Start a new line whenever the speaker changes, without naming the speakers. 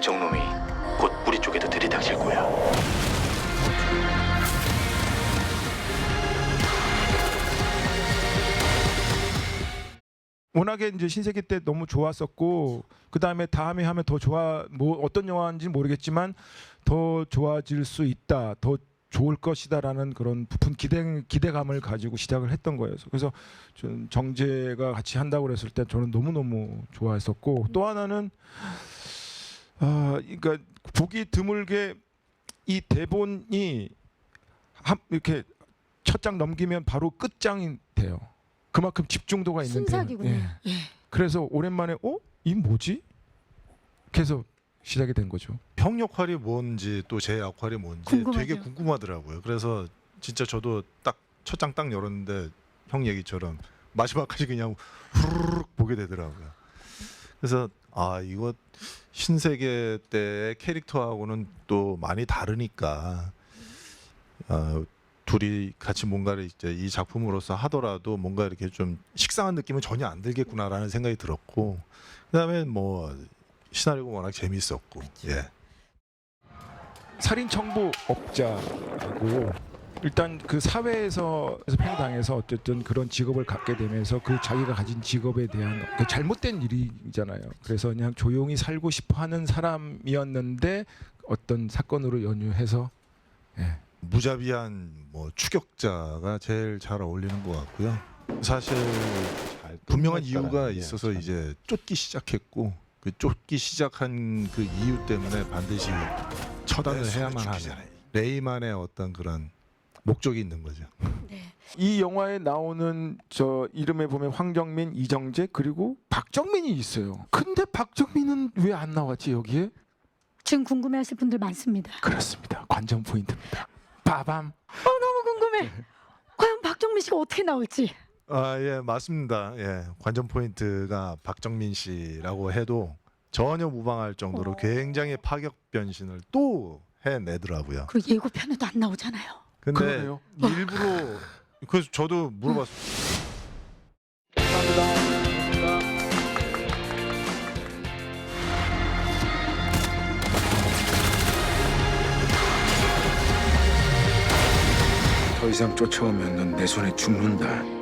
정 놈이 곧 뿌리 쪽에도 들이닥칠 거야. 워낙에 이제 신세계 때 너무 좋았었고 그 다음에 다음에 하면 더 좋아 뭐 어떤 영화인지 모르겠지만 더 좋아질 수 있다 더 좋을 것이다라는 그런 부푼 기대 기대감을 가지고 시작을 했던 거예요. 그래서 정재가 같이 한다고 그랬을 때 저는 너무 너무 좋아했었고 또 하나는 아 그러니까 보기 드물게 이 대본이 한 이렇게 첫 장 넘기면 바로 끝장이 돼요. 그만큼 집중도가 있는
신작이군요.
대본. 예.
예.
그래서 오랜만에 어? 이 뭐지? 그래서 시작이 된 거죠.
형 역할이 뭔지 또 제 역할이 뭔지
궁금하죠.
되게 궁금하더라고요. 그래서 진짜 저도 딱 첫 장 딱 열었는데 형 얘기처럼 마지막까지 그냥 후루룩 보게 되더라고요. 그래서 아 이거 신세계 때의 캐릭터하고는 또 많이 다르니까 어, 둘이 같이 뭔가를 이제 이 작품으로서 하더라도 뭔가 이렇게 좀 식상한 느낌은 전혀 안 들겠구나라는 생각이 들었고 그다음에 뭐 시나리오가 워낙 재미있었고 예.
살인 청부 업자고 일단 그 사회에서 평당해서 어쨌든 그런 직업을 갖게 되면서 그 자기가 가진 직업에 대한 그 잘못된 일이잖아요. 그래서 그냥 조용히 살고 싶어하는 사람이었는데 어떤 사건으로 연유해서 예.
무자비한 뭐 추격자가 제일 잘 어울리는 것 같고요. 사실 분명한 이유가 있어서 이제 쫓기 시작했고 그 쫓기 시작한 그 이유 때문에 반드시 처단을 해야만 하는 레이만의 어떤 그런 목적이 있는 거죠.
네.
이 영화에 나오는 저 이름에 보면 황정민, 이정재 그리고 박정민이 있어요. 근데 박정민은 왜 안 나왔지 여기에?
지금 궁금해하실 분들 많습니다.
그렇습니다. 관전 포인트입니다. 빠밤.
어 너무 궁금해. 과연 박정민 씨가 어떻게 나올지.
아 예 맞습니다. 예 관전 포인트가 박정민 씨라고 해도 전혀 무방할 정도로
어.
굉장히 파격 변신을 또 해내더라고요.
그리고 예고편에도 안 나오잖아요.
근데
그러네요.
일부러 그래서 저도 물어봤어요.
더 이상 쫓아오면 넌 내 손에 죽는다.